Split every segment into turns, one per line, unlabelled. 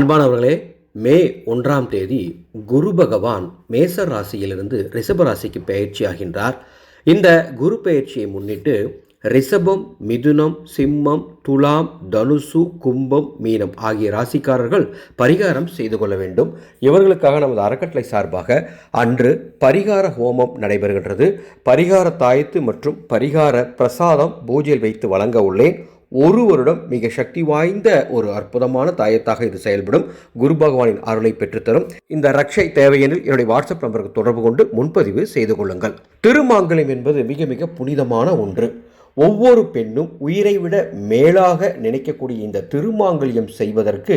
அன்பானவர்களே மே ஒன்றாம் தேதி குரு பகவான் மேச ராசியிலிருந்து ரிஷப ராசிக்கு பயிற்சியாகின்றார் இந்த குரு பயிற்சியை முன்னிட்டு ரிஷபம் மிதுனம் சிம்மம் துலாம் தனுசு கும்பம் மீனம் ஆகிய ராசிக்காரர்கள் பரிகாரம் செய்து கொள்ள வேண்டும். இவர்களுக்காக நமது அறக்கட்டளை சார்பாக அன்று பரிகார ஹோமம் நடைபெறுகின்றது. பரிகார தாயத்து மற்றும் பரிகார பிரசாதம் பூஜையில் வைத்து வழங்க உள்ளேன். ஒரு வருடம் மிக சக்தி வாய்ந்த ஒரு அற்புதமான தாயத்தாக இது செயல்படும். குரு பகவானின் அருளை பெற்றுத்தரும். இந்த ரக்ஷை தேவையெனில் என்னுடைய வாட்ஸ்அப் நம்பருக்கு தொடர்பு கொண்டு முன்பதிவு செய்து கொள்ளுங்கள். திருமாங்கலம் என்பது மிக மிக புனிதமான ஒன்று. ஒவ்வொரு பெண்ணும் உயிரை விட மேலாக நினைக்கக்கூடிய இந்த திருமாங்கல்யம் செய்வதற்கு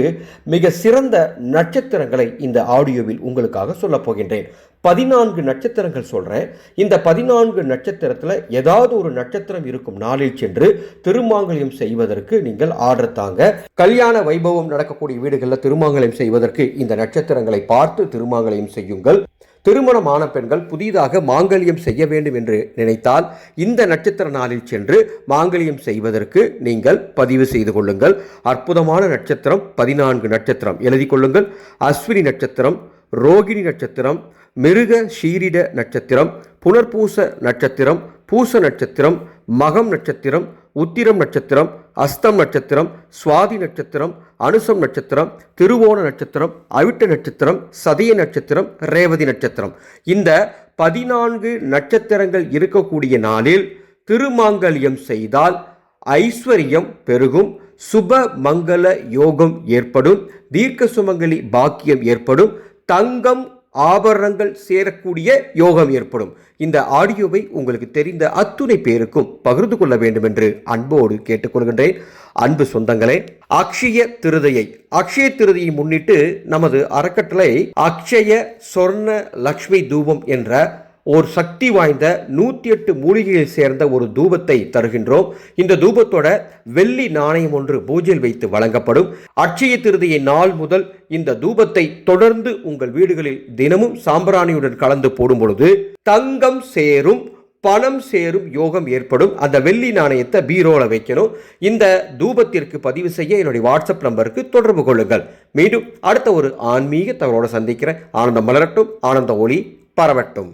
மிக சிறந்த நட்சத்திரங்களை இந்த ஆடியோவில் உங்களுக்காக சொல்லப் போகின்றேன். பதினான்கு நட்சத்திரங்கள் சொல்கிறேன் இந்த பதினான்கு நட்சத்திரத்தில் ஏதாவது ஒரு நட்சத்திரம் இருக்கும் நாளில் சென்று திருமாங்கல்யம் செய்வதற்கு நீங்கள் ஆர்டர் தாங்க. கல்யாண வைபவம் நடக்கக்கூடிய வீடுகளில் திருமாங்கல்யம் செய்வதற்கு இந்த நட்சத்திரங்களை பார்த்து திருமாங்கல்யம் செய்யுங்கள். திருமணமான பெண்கள் புதிதாக மாங்கல்யம் செய்ய வேண்டும் என்று நினைத்தால் இந்த நட்சத்திர நாளில் சென்று மாங்கல்யம் செய்வதற்கு நீங்கள் பதிவு செய்து கொள்ளுங்கள். அற்புதமான நட்சத்திரம் பதினான்கு நட்சத்திரம். எழுதி கொள்ளுங்கள். அஸ்வினி நட்சத்திரம் ரோகிணி நட்சத்திரம் மிருக ஷீரிட நட்சத்திரம் புனர்பூச நட்சத்திரம் பூச நட்சத்திரம் மகம் நட்சத்திரம் உத்திரம் நட்சத்திரம் அஸ்தம் நட்சத்திரம் சுவாதி நட்சத்திரம் அனுசம் நட்சத்திரம் திருவோண நட்சத்திரம் அவிட்ட நட்சத்திரம் சதய நட்சத்திரம் ரேவதி நட்சத்திரம். இந்த பதினான்கு நட்சத்திரங்கள் இருக்கக்கூடிய நாளில் திருமாங்கல்யம் செய்தால் ஐஸ்வர்யம் பெருகும் சுப மங்கள யோகம் ஏற்படும் தீர்க்க சுமங்கலி பாக்கியம் ஏற்படும் தங்கம் ஆபரணங்கள் சேரக்கூடிய யோகம் ஏற்படும். இந்த ஆடியோவை உங்களுக்கு தெரிந்த அத்துணை பேருக்கும் பகிர்ந்து கொள்ள வேண்டும் என்று அன்போடு கேட்டுக்கொள்கின்றேன். அன்பு சொந்தங்களே அக்ஷய திருதையை அக்ஷய திருதையை முன்னிட்டு நமது அறக்கட்டளை அக்ஷய சொர்ண லக்ஷ்மி தூபம் என்ற ஒரு சக்தி வாய்ந்த நூற்றி எட்டு மூலிகையில் சேர்ந்த ஒரு தூபத்தை தருகின்றோம். இந்த தூபத்தோட வெள்ளி நாணயம் ஒன்று பூஜையில் வைத்து வழங்கப்படும். அட்சய திருதியை நாள் முதல் இந்த தூபத்தை தொடர்ந்து உங்கள் வீடுகளில் தினமும் சாம்பிராணியுடன் கலந்து போடும் பொழுது தங்கம் சேரும் பணம் சேரும் யோகம் ஏற்படும். அந்த வெள்ளி நாணயத்தை பீரோவில் வைக்கணும். இந்த தூபத்திற்கு பதிவு செய்ய என்னுடைய வாட்ஸ்அப் நம்பருக்கு தொடர்பு கொள்ளுங்கள். மீண்டும் அடுத்த ஒரு ஆன்மீக தகவலோடு சந்திக்கிறேன். ஆனந்தம் மலரட்டும் ஆனந்த ஒளி பரவட்டும்.